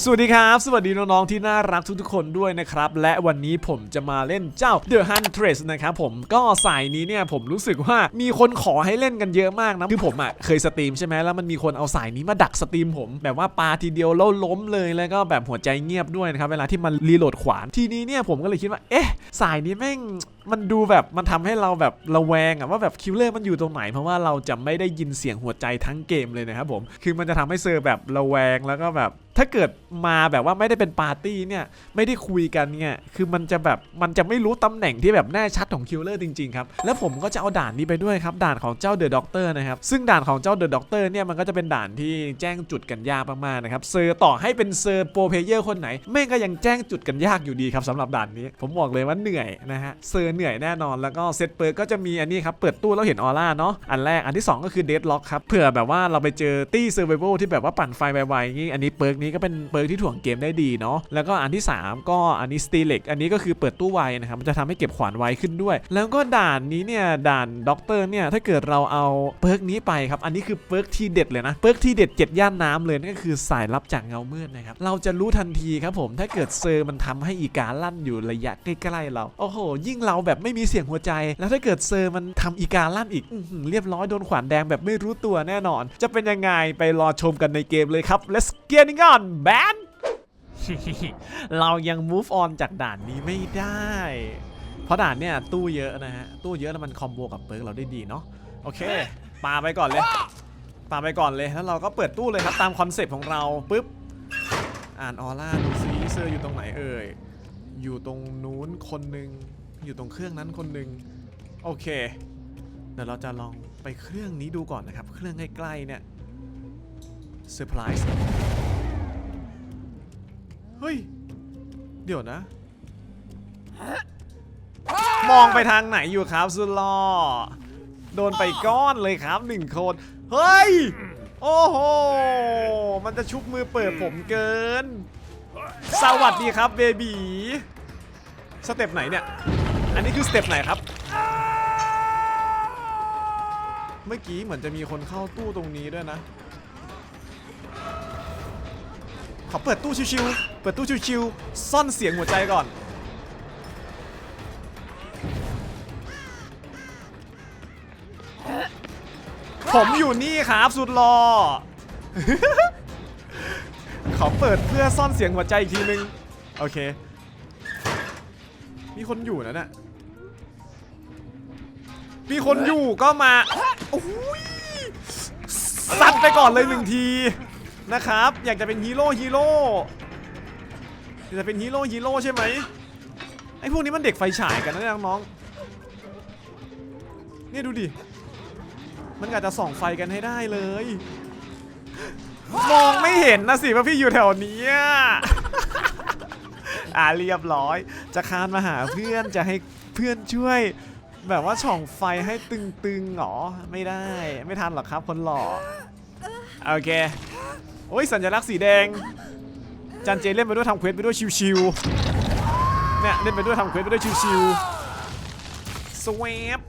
สวัสดีครับ สวัสดีน้องๆที่น่ารักทุกๆคนด้วยนะครับ และวันนี้ผมจะมาเล่นเจ้า The Huntress นะครับผมก็สายนี้เนี่ยผมรู้สึกว่ามีคนขอให้เล่นกันเยอะมากนะ คือผมอะเคยสตรีมใช่ไหมแล้วมันมีคนเอาสายนี้มาดักสตรีมผม แบบว่าปาทีเดียวแล้วล้มเลยแล้วก็แบบหัวใจเงียบด้วยนะครับ เวลาที่มันรีโหลดขวานทีนี้เนี่ยผมก็เลยคิดว่าเอ๊ะสายนี้แม่งมันดูแบบมันทำให้เราแบบระแวงอะว่าแบบคิวเลอร์มันอยู่ตรงไหน เพราะว่าเราจะไม่ได้ยินเสียงหัวใจทั้งเกมเลยนะครับผมคือมันจะทำให้เซอร์แบบระแวงแล้วก็แบบ ถ้าเกิดมาแบบว่าไม่ได้เป็นปาร์ตี้เนี่ยไม่ได้คุยกันเนี่ยคือมันจะแบบมันจะไม่รู้ตำแหน่งที่แบบแน่ชัดของคิวเลอร์จริงๆครับแล้วผมก็จะเอาด่านนี้ไปด้วยครับด่านของเจ้าเดอะด็อกเตอร์นะครับซึ่งด่านของเจ้าเดอะด็อกเตอร์เนี่ยมันก็จะเป็นด่านที่แจ้งจุดกันยากมากๆนะครับเซอร์ต่อให้เป็นเซอร์โปรเพเยอร์คนไหนแม่งก็ยังแจ้งจุดกันยากอยู่ดีครับสำหรับด่านนี้ ผมบอกเลยว่าเหนื่อยนะฮะเซอร์เหนื่อยแน่นอน แล้วก็เซตเปิร์ก็จะมีอันนี้ครับ เปิดตู้แล้วเห็นออร่าเนาะ อันแรก อันที่สองก็คือเดดล็อกครับ เผื่อแบบว่าเราไปเจอตี้เซอร์ไวที่แบบว่าปั่นไฟไวๆอย่างงี้ อันนี้เปิร์กนี้ก็เป็นเปิร์กที่ถ่วงเกมได้ดีเนาะ แล้วก็อันที่ 3 ก็อันนี้สตีเล็ก อันนี้ก็คือเปิดตู้ไวนะครับ มันจะทำให้เก็บขวานไวขึ้นด้วย แล้วก็ด่านนี้เนี่ย ด่านด็อกเตอร์เนี่ย ถ้าเกิดเราเอาเปิร์กนี้ไปครับ อันนี้คือเปิร์กที่เด็ดเลยนะ เปิร์กที่เด็ดเจ็ดย่านน้ำเลยนั่นก็คือสายลับจากเงามืดนะครับ เราจะรู้ทันทีครับผม ถ้าเกิดเซอร์มันทำให้อีกาลั่นอยู่ระยะใกล้ๆเรา โอ้โห ยิ่งเราแบบไม่มีเสียงหัวใจ แล้วถ้าเกิดเซอร์มันทำอีกาลั่นอีกอเรียบร้อยโดนขวานแดงแบบไม่รู้ตัวแน่นอน จะเป็นยังไงไปรอชมกันในเกมเลยครับ let's get it on man เรายัง move on จากด่านนี้ไม่ได้ เพราะด่านเนี่ยตู้เยอะนะฮะ ตู้เยอะแล้วมันคอมโบกับเปิร์กเราได้ดีเนาะ โอเค ปาไปก่อนเลย ปาไปก่อนเลย แล้วเราก็เปิดตู้เลยครับ ตามคอนเซปต์ของเราปุ๊บ อ่านออร่าดูซิเซอร์อยู่ตรงไหนเอ่ย อยู่ตรงนู้นคนหนึ่ง อยู่ตรงเครื่องนั้นคนหนึ่งโอเค เดี๋ยวเราจะลองไปเครื่องนี้ดูก่อนนะครับ เครื่องใกล้ๆเนี่ยเซอร์ไพรส์เฮ้ย เดี๋ยวนะ มองไปทางไหนอยู่ครับสุดลอโดนไปก้อนเลยครับหนึ่งคน เฮ้ย โอ้โห มันจะชุบมือเปิดผมเกิน สวัสดีครับเบบี สเต็ปไหนเนี่ย อันนี้คือสเต็ปไหนครับ เมื่อกี้เหมือนจะมีคนเข้าตู้ตรงนี้ด้วยนะ ขอเปิดตู้ชิวๆ เปิดตู้ชิวๆ ซ่อนเสียงหัวใจก่อน ผมอยู่นี่ครับสุดรอ ขอเปิดเพื่อซ่อนเสียงหัวใจอีกทีนึง โอเค มีคนอยู่นะเนี่ยมีคนอยู่ก็มาโอ้ยซัดไปก่อนเลยหนึ่งทีนะครับ อยากจะเป็นฮีโร่ฮีโร่อยากจะเป็นฮีโร่ฮีโร่ใช่ไหมไอ้พวกนี้มันเด็กไฟฉายกันนะน้องๆเนี่ยดูดิ มันอาจจะส่องไฟกันให้ได้เลย มองไม่เห็นนะสิว่าพี่อยู่แถวนี้ อ่าเรียบร้อย จะคานมาหาเพื่อนจะให้เพื่อนช่วย แบบว่าช่องไฟให้ตึงๆหรอไม่ได้ ไม่ทันหรอกครับคนหล่อโอเคโอ้ยสัญลักษณ์สีแดง จันเจเล่นไปด้วยทำเควสไปด้วยชิวๆเนี่ยเล่นไปด้วยทำเควสไปด้วยชิวๆสวป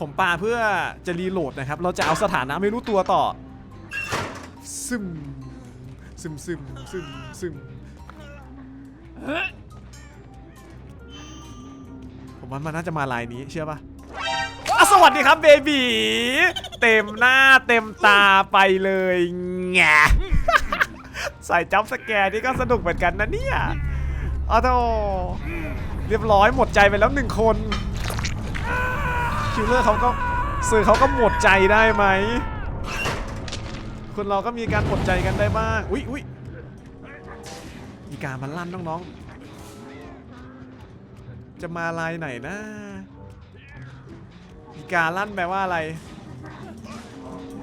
ผมปาเพื่อจะรีโหลดนะครับ เราจะเอาสถานะไม่รู้ตัวต่อ ซึม ซึมซึมซึมซึมผมว่ามันน่าจะมาลายนี้เชื่อปะอะสวัสดีครับเบบีเต็มหน้าเต็มตาไปเลยแงใส่จับสแกร์นี่ก็สนุกเหมือนกันนะเนี่ยอ้าวโธ่เรียบร้อยหมดใจไปแล้วหนึ่งคน คิวเลอร์เขาก็สื่อเขาก็หมดใจได้ไหมคนเราก็มีการหมดใจกันได้บ้างอุ๊ยอุ๊ยมีการมันลั่นน้องๆจะมาลายไหนนะอีกาลั่นแปลว่าอะไร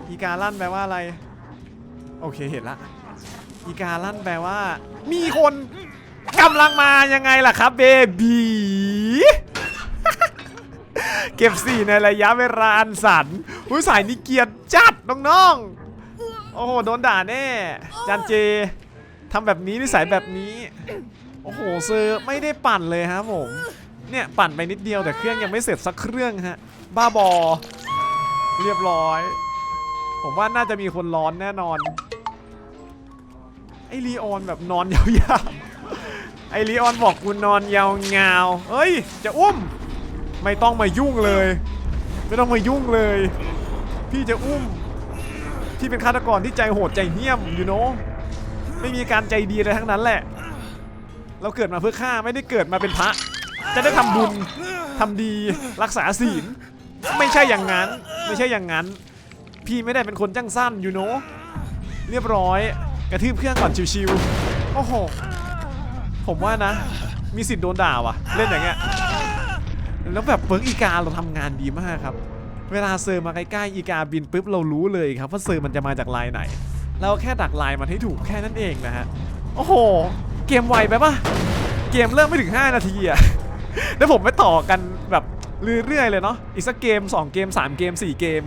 อีกาลั่นแปลว่าอะไร โอเคเห็นละอีกาลั่นแปลว่า มีคนกำลังมายังไงล่ะครับเบบี เก็บสี่ในระยะเวลาอันสั้นอุ้ยสายนี้เกียดจัดน้องๆ โอ้โหโดนด่าแน่จานเจทำแบบนี้นิสัยแบบนี้ โอ้โหเซอร์ไม่ได้ปั่นเลยครับผม เนี่ยปั่นไปนิดเดียวแต่เครื่องยังไม่เสร็จสักเครื่องฮะ บ้าบอ เรียบร้อย ผมว่าน่าจะมีคนร้อนแน่นอน ไอรีออนแบบนอนยาวๆ ไอรีออนบอกกูนอนยาวๆเฮ้ย จะอุ้ม ไม่ต้องมายุ่งเลย ไม่ต้องมายุ่งเลย พี่จะอุ้ม ที่เป็นฆาตกรที่ใจโหดใจเหี้ยมอยู่โนไม่มีการใจดีอะไรทั้งนั้นแหละ เราเกิดมาเพื่อฆ่าไม่ได้เกิดมาเป็นพระ จะได้ทำบุญทำดีรักษาศีล ไม่ใช่อย่างนั้น ไม่ใช่อย่างนั้น พี่ไม่ได้เป็นคนจ้างสั้นอยู่โนเรียบร้อย กระทืบเครื่องก่อนชิวๆโอ้โห ผมว่านะ มีสิทธิ์โดนด่าว่ะ เล่นอย่างเงี้ย แล้วแบบเปิร์กอีกาเราทำงานดีมากครับ เวลาเซอร์มาใกล้ๆอีกาบินปุ๊บเรารู้เลยครับว่าเซอร์มันจะมาจากลายไหน เราแค่ดักลายมันให้ถูกแค่นั้นเองนะฮะ โอ้โห เกมไวไปปะเกมเริ่มไม่ถึง 5 นาทีอะแล้วผมไปต่อกันแบบเรื่อยๆเลยเนาะ อีกสักเกม 2 เกม 3 เกม 4 เกม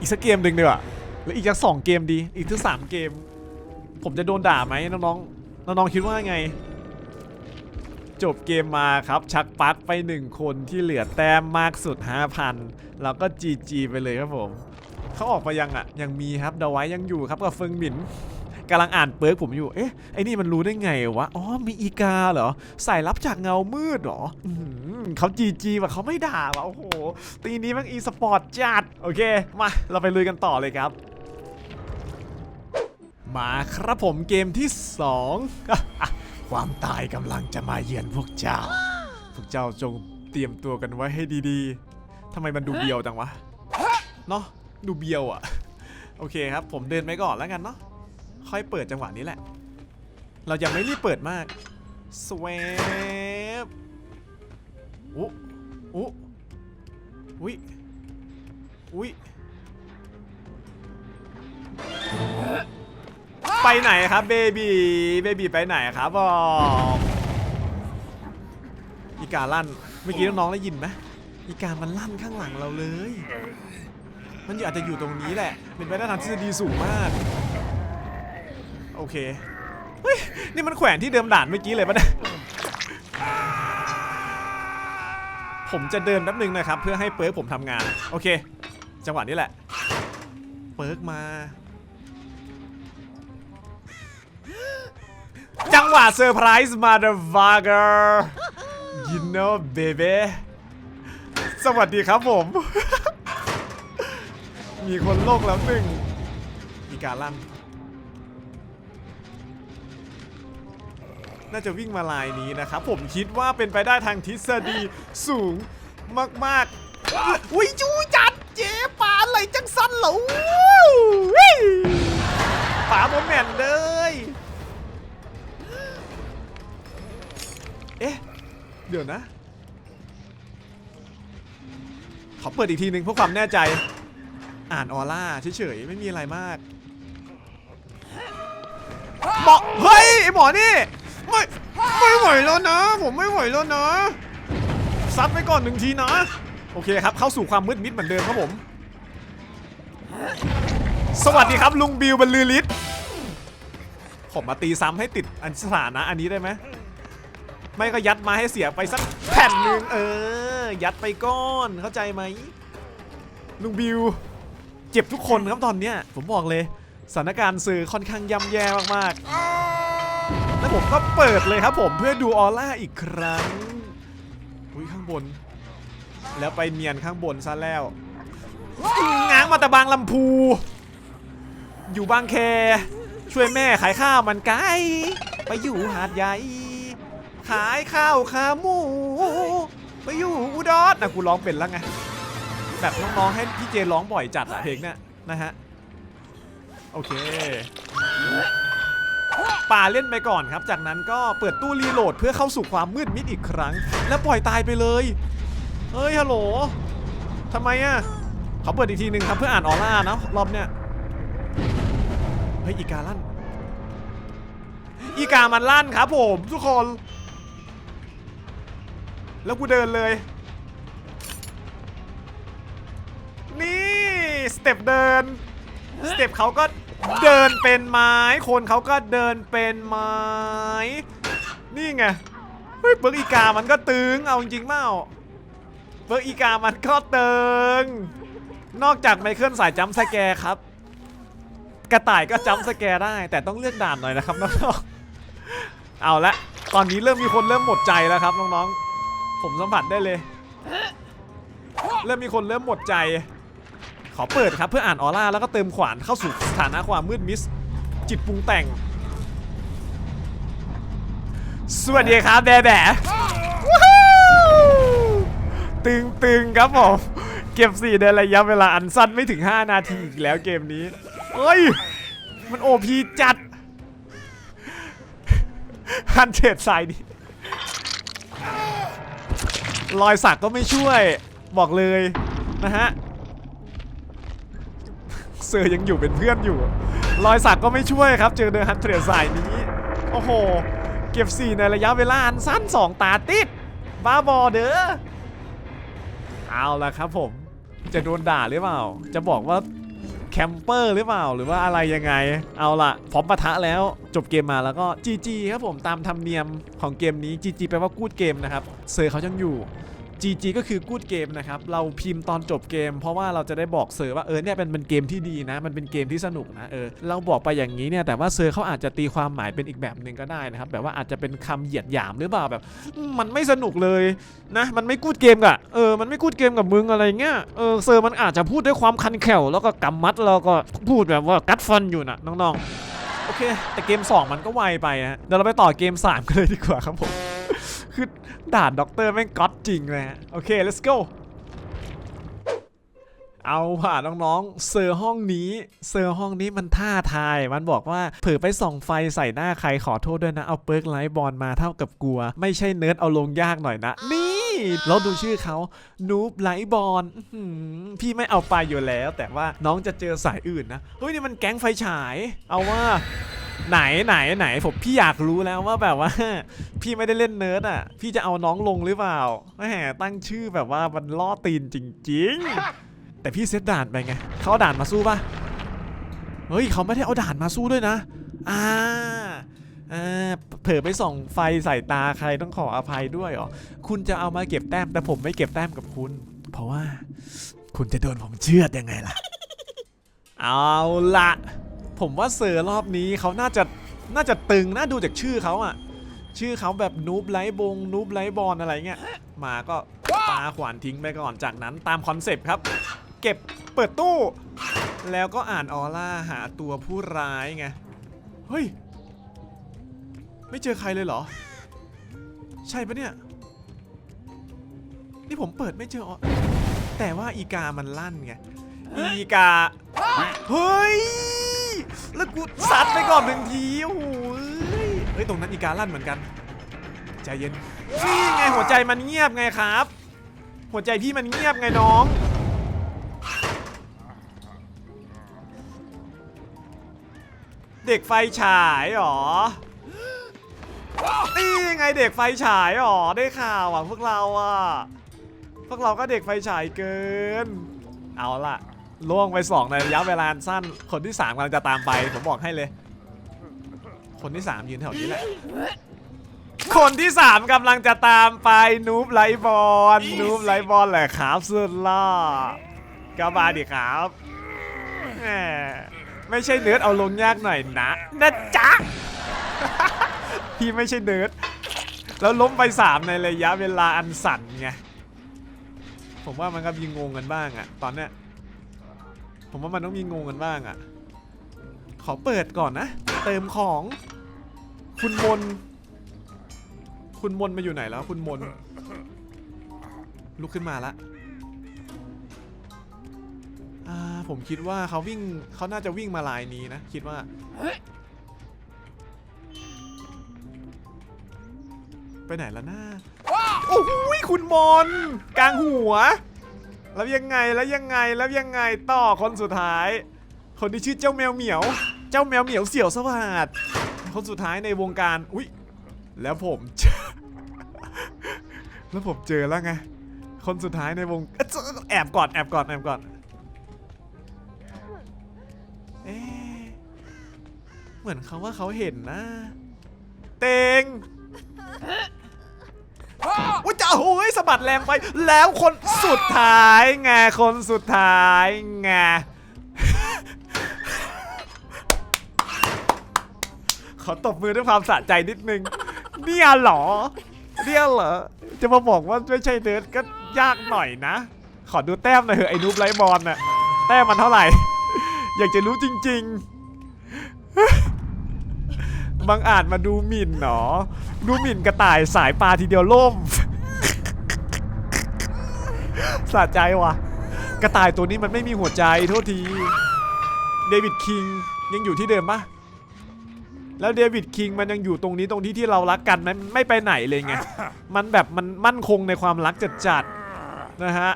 อีกสักเกมหนึ่งเดียวาแล้วอีกสักสองเกมดี อีกถึงสามเกม ผมจะโดนด่าไหมน้องๆ น้องๆคิดว่าไง จบเกมมาครับ ชักปั๊กไปหนึ่งคนที่เหลือแต้มมากสุด 5,000 แล้วก็ GG ไปเลยครับผมเขาออกมายังอะ ยังมีครับดาไว้ยังอยู่ครับกับเฟิงหมินกำลังอ่านเปิร์กผมอยู่ เอ๊ะ ไอ้นี่มันรู้ได้ไงวะ อ๋อ มีอีกาเหรอ สายลับจากเงามืดเหรออเขา GG ว่ะเขาไม่ด่าว่ะ โอ้โห ตีนี้มันอีสปอร์ตจัด โอเค มา เราไปลุยกันต่อเลยครับ มาครับผมเกมที่ 2 ความตายกำลังจะมาเยือนพวกเจ้า พวกเจ้าจงเตรียมตัวกันไว้ให้ดีๆทำไมมันดูเบียวจังวะ เนาะดูเบียวอะ่ะโอเคครับ ผมเดินไปก่อนแล้วกันเนาะ ค่อยเปิดจังหวะนี้แหละ เรายังไม่รีบเปิดมากสวปอุ๊อุ๊อุ๊ยอุ๊ย ไปไหนครับเบบีเบบีไปไหนครับบอกอีกาลั่นเมื่อกี้น้องๆได้ยินไหมอีกามันลั่นข้างหลังเราเลย มันอาจจะอยู่ตรงนี้แหละ เป็นไปได้ทางทฤษฎีสูงมาก โอเคเฮ้ยนี่มันแขวนที่เดิมด่านเมื่อกี้เลยปะเนี่ยผมจะเดินแป๊บนึงนะครับ เพื่อให้เปิร์กผมทำงาน โอเค จังหวะนี้แหละ เปิร์กมา หวะเซอร์ไพรส์มาเดอร์วาเกอร์ you know baby สวัสดีครับผม มีคนโลกแล้วหนึ่งมีการลั่น น่าจะวิ่งมาลายนี้นะครับ ผมคิดว่าเป็นไปได้ทางทฤษฎีสูงมากๆอุ้ยจูจัดเจ๊ปาอะไรจังสั้นเหรอป๋าโมแมนเลย เดี๋ยวนะ ขอเปิดอีกทีหนึ่งเพื่อความแน่ใจ อ่านออร่าเฉยๆไม่มีอะไรมากหมอเฮ้ยไอหมอนี่ไม่ไม่ไหวแล้วนะ ผมไม่ไหวแล้วนะซัดไปก่อนหนึ่งทีนะ โอเคครับ เข้าสู่ความมืดมิดเหมือนเดิมครับผม สวัสดีครับลุงบิวบรรลือฤทธิ์ผมมาตีซ้ำให้ติดอันสถานะอันนี้ได้ไหม ไม่ก็ยัดมาให้เสียไปสักแผ่นหนึ่งเออ ยัดไปก้อนเข้าใจไหมลุงบิว เจ็บทุกคนครับตอนเนี้ยผมบอกเลยสถานการณ์สื่อค่อนข้างย่ำแย่มากๆ แล้วผมก็เปิดเลยครับผมเพื่อดูออร่าอีกครั้งอุ้ยข้างบน แล้วไปเนียนข้างบนซะแล้วง้างมาแต่บางลำพู อยู่บางแค ช่วยแม่ขายข้าวมันไก่ไปอยู่หาดใหญ่ ขายข้าวขาหมูไปอยู่อุดรนะกูร้องเป็นแล้วไงแบบน้องๆให้พี่เจร้องบ่อยจัดอะเพลงเนี่ยนะฮะโอเคป่าเล่นไปก่อนครับ จากนั้นก็เปิดตู้รีโหลดเพื่อเข้าสู่ความมืดมิดอีกครั้ง แล้วปล่อยตายไปเลยเฮ้ยฮัลโหลทำไมอะเขาเปิดอีกทีหนึ่งครับเพื่ออ่านออร่านะรอบเนี้ยเฮ้ยอีกาลั่นอีกามันลั่นครับผมทุกคน แล้วกูเดินเลย นี่สเต็ปเดินสเต็ปเขาก็เดินเป็นไม้ คนเขาก็เดินเป็นไม้ นี่ไงเฮ้ยเบิร์กอีกามันก็ตึงเอาจริงๆเปล่าเบิร์กอีกามันก็ตึง นอกจากไมเคิลสายจัมสแกร์ครับ กระต่ายก็จัมสแกร์ได้ แต่ต้องเลือกด่านหน่อยนะครับน้องๆเอาละตอนนี้เริ่มมีคนเริ่มหมดใจแล้วครับน้องๆ ผมสัมผัสได้เลย เริ่มมีคนเริ่มหมดใจ ขอเปิดครับเพื่ออ่านออร่าแล้วก็เติมขวานเข้าสู่สถานะความมืดมิดจิตปรุงแต่ง สวัสดีครับแบะแบะวู้ฮู้ตึงตึงครับผม เก็บสี่ในระยะเวลาอันสั้นไม่ถึง 5 นาทีอีกแล้วเกมนี้เฮ้ย มันโอพีจัดฮันเทดสายนี้ รอยสักก็ไม่ช่วยบอกเลยนะฮะเซอร์ยังอยู่เป็นเพื่อนอยู่ รอยสักก็ไม่ช่วยครับ เจอเดอะฮันเทรดสายนี้ โอ้โห เก็บ4ในระยะเวลาอันสั้น 2 ตาติด บ้าบอเด้อเอาละครับผมจะโดนด่าหรือเปล่า จะบอกว่า แคมเปอร์หรือเปล่าหรือว่าอะไรยังไง เอาละพร้อมปะทะแล้วจบเกมมาแล้วก็ GG ครับผมตามธรรมเนียมของเกมนี้ GG แปลว่ากูดเกมนะครับเซอร์เขายังอยู่ GG ก็คือกูดเกมนะครับ เราพิมพ์ตอนจบเกม เพราะว่าเราจะได้บอกเซอร์ว่าเออเนี่ยเป็นเป็นเกมที่ดีนะ มันเป็นเกมที่สนุกนะเออเราบอกไปอย่างนี้เนี่ยแต่ว่าเซอร์เขาอาจจะตีความหมายเป็นอีกแบบหนึ่งก็ได้นะครับแบบว่าอาจจะเป็นคำเหยียดหยามหรือเปล่าแบบ มันไม่สนุกเลยนะมันไม่กูดเกมกะเออมันไม่กูดเกมกับมึงอะไรเงี้ยเออเซอร์มันอาจจะพูดด้วยความคันแข็วแล้วก็กำมัดแล้วก็พูดแบบว่ากัดฟันอยู่นะน้องๆโอเค แต่เกม 2 มันก็ไวไปฮะเดี๋ยวเราไปต่อเกม 3 กันเลยดีกว่าครับผม คือด่านด็อกเตอร์แม่งก๊อตจริงเลยฮะโอเค let's go เอาผ่าน้องๆ เซอร์ห้องนี้ เซอร์ห้องนี้มันท่าทาย มันบอกว่าเผื่อไปส่องไฟใส่หน้าใครขอโทษด้วยนะ เอาเปิร์กไลท์บอลมาเท่ากับกลัว ไม่ใช่เนิร์ดเอาลงยากหน่อยนะ นี่เราดูชื่อเขานูบไลท์บอลพี่ไม่เอาไปอยู่แล้ว แต่ว่าน้องจะเจอสายอื่นนะ เฮ้ยนี่มันแก๊งไฟฉาย เอาว่า ไหนไหนไหนผมพี่อยากรู้แล้วว่าแบบว่า พี่ไม่ได้เล่นเนิร์ดอะ พี่จะเอาน้องลงหรือเปล่าแหมตั้งชื่อแบบว่ามันล่อตีนจริง ๆ แต่พี่เซตด่านไปไงเขาเอาด่านมาสู้ป่ะเฮ้ยเขาไม่ได้เอาด่านมาสู้ด้วยนะอ่าอ่าเผลอไปส่องไฟใส่ตาใครต้องขออภัยด้วยหรอคุณจะเอามาเก็บแต้มแต่ผมไม่เก็บแต้มกับคุณ เพราะว่า คุณจะโดนผมเชือดยังไงล่ะ เอาละ ผมว่าเซอร์รอบนี้เขาน่าจะน่าจะตึงน่าดูจากชื่อเขาอะชื่อเขาแบบนูบไลท์บงนูบไลท์บอลอะไรเงี้ยมาก็ปาขวานทิ้งไปก่อนจากนั้นตามคอนเซปต์ครับ เก็บเปิดตู้ แล้วก็อ่านออร่าหาตัวผู้ร้ายไงเฮ้ย ไม่เจอใครเลยเหรอ ใช่ปะเนี่ย นี่ผมเปิดไม่เจอออแต่ว่าอีกามันลั่นไง อีกา เฮ้ย แล้วกูซัดไปก่อนหนึ่งทีโอ้โหเฮ้ยเฮ้ยตรงนั้นอีกาลั่นเหมือนกัน ใจเย็นนี่ไงหัวใจมันเงียบไงครับ หัวใจพี่มันเงียบไงน้องเด็กไฟฉายเหรอ นี่ไงเด็กไฟฉายหรอ ได้ข่าวอะพวกเราอะ พวกเราก็เด็กไฟฉายเกิน เอาล่ะ ล่วงไปสองในระยะเวลาสั้น คนที่สามกำลังจะตามไป ผมบอกให้เลย คนที่สามยืนแถวนี้แหละ คนที่สามกำลังจะตามไปนูบไลบอลนูบไลบอลแหละครับสุดล่อก็มาดิครับแหมไม่ใช่เนิร์ดเอาลงยากหน่อยนะนะจ๊ะ พี่ไม่ใช่เนิร์ดแล้วล้มไปสามในระยะเวลาอันสั้นไง ผมว่ามันก็มีงงกันบ้างอะตอนเนี้ย ผมว่ามันต้องมีงงกันบ้างอะขอเปิดก่อนนะ เติมของ คุณมน คุณมนมาอยู่ไหนแล้ว คุณมน ลุกขึ้นมาละผมคิดว่าเขาวิ่งเขาน่าจะวิ่งมาลายนี้นะ คิดว่า ไปไหนแล้วนะโอ้โหคุณมนกลางหัว แล้วยังไงแล้วยังไงแล้วยังไงต่อคนสุดท้าย คนที่ชื่อเจ้าแมวเหมียว เจ้าแมวเหมียวเสี่ยวสวัสดคนสุดท้ายในวงการอุ้ยแล้วผมเจอแล้วผมเจอแล้วไงคนสุดท้ายในวงแอบก่อนแอบก่อนแอบก่อนเอ๊เหมือนเขาว่าเขาเห็นนะ เตงอุ โอ้ยสะบัดแรงไป แล้วคนสุดท้ายไงคนสุดท้ายไงขอตบมือด้วยความสะใจนิดนึงเนี่ยเหรอเนี่ยเหรอ จะมาบอกว่าไม่ใช่เนิร์ดก็ยากหน่อยนะ ขอดูแต้มหน่อยเถอะไอ้นูบไลบอลน่ะแต้มมันเท่าไหร่ อยากจะรู้จริง ๆ บางอาจมาดูหมิ่นเนาะดูหมิ่นกระต่ายสายปลาทีเดียวล่ม สะใจว่ะ กระต่ายตัวนี้มันไม่มีหัวใจโทษที เดวิดคิงยังอยู่ที่เดิมปะแล้วเดวิดคิงมันยังอยู่ตรงนี้ตรงที่ที่เรารักกันมันไม่ไปไหนเลยไง มันแบบมันมั่นคงในความรักจัดจัดนะฮะ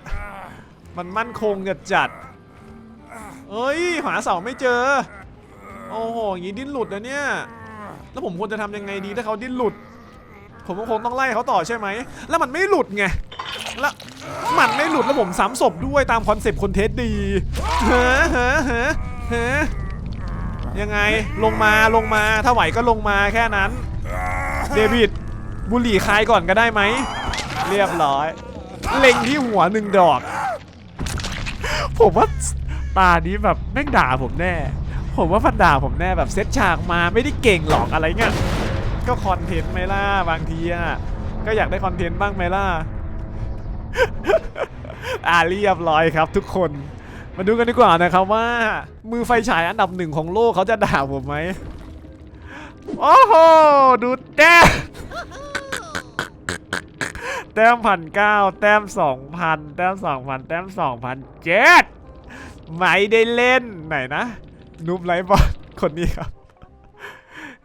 มันมั่นคงจัดจัดเอ้ยหาเสาไม่เจอ โอ้โหอย่างนี้ดิ้นหลุดนะเนี่ย แล้วผมควรจะทำยังไงดีถ้าเขาดิ้นหลุด ผมก็คงต้องไล่เขาต่อใช่ไหม แล้วมันไม่หลุดไง แล้ว หมันไม่หลุดแล้วผมซ้ำศพด้วยตามคอนเซปต์คนเทสดีเฮ้อเฮ้อเฮ้อเฮ้ยังไงลงมาลงมาถ้าไหวก็ลงมาแค่นั้น เดวิดบุหรี่คายก่อนก็ได้ไหม เรียบร้อย เล็งที่หัวหนึ่งดอก ผมว่าตานี้แบบแม่งด่าผมแน่ ผมว่าพันด่าผมแน่แบบเซตฉากมาไม่ได้เก่งหรอกอะไรเงี้ยก็คอนเทนต์ไหมล่ะบางทีอะก็อยากได้คอนเทนต์บ้างไหมล่ะ อ่าเรียบร้อยครับทุกคน มาดูกันดีกว่านะครับว่า มือไฟฉายอันดับหนึ่งของโลกเขาจะด่าผมไหมโอ้โหดูแต้มแต้มพันเก้าแต้มสองพันแต้มสองพันแต้มสองพันเจ็ดไม่ได้เล่นไหนนะนุบไลฟ์บอลคนนี้ครับ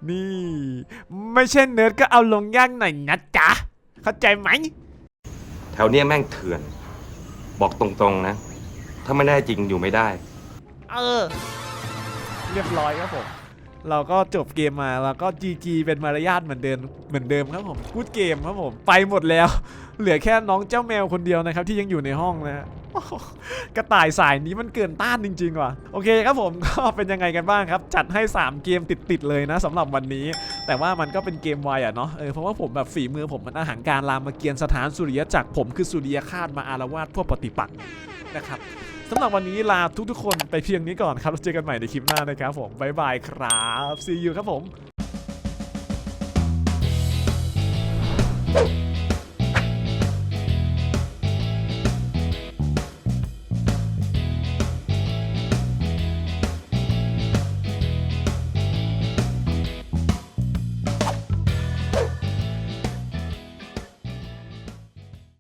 นี่ ไม่ใช่เนิร์ดก็เอาลงย่างหน่อยนะจ๊ะ เข้าใจไหม แถวเนี้ยแม่งเถื่อน บอกตรงๆนะ ถ้าไม่ได้จริงอยู่ไม่ได้ เออ เรียบร้อยครับผม เราก็จบเกมมาแล้วก็ GG เป็นมารยาทเหมือนเดิมเหมือนเดิมครับผมพูดเกมครับผม ไปหมดแล้ว เหลือแค่น้องเจ้าแมวคนเดียวนะครับที่ยังอยู่ในห้องนะฮะกระต่ายสายนี้มันเกินต้านจริง ๆ ว่ะ โอเคครับผมก็เป็นยังไงกันบ้างครับ จัดให้ 3 เกมติด ๆ เลยนะสำหรับวันนี้ แต่ว่ามันก็เป็นเกมไวอะเนาะเออเพราะว่าผมแบบฝีมือผมมันอาหารการรามเกียรติสถานสุริยจักรผมคือสุริยคาตมาอารวาสพวกปฏิปักษ์นะครับสำหรับวันนี้ลาทุกๆคนไปเพียงนี้ก่อนครับแล้วเจอกันใหม่ในคลิปหน้านะครับผมบ๊ายบายครับ see you ครับผม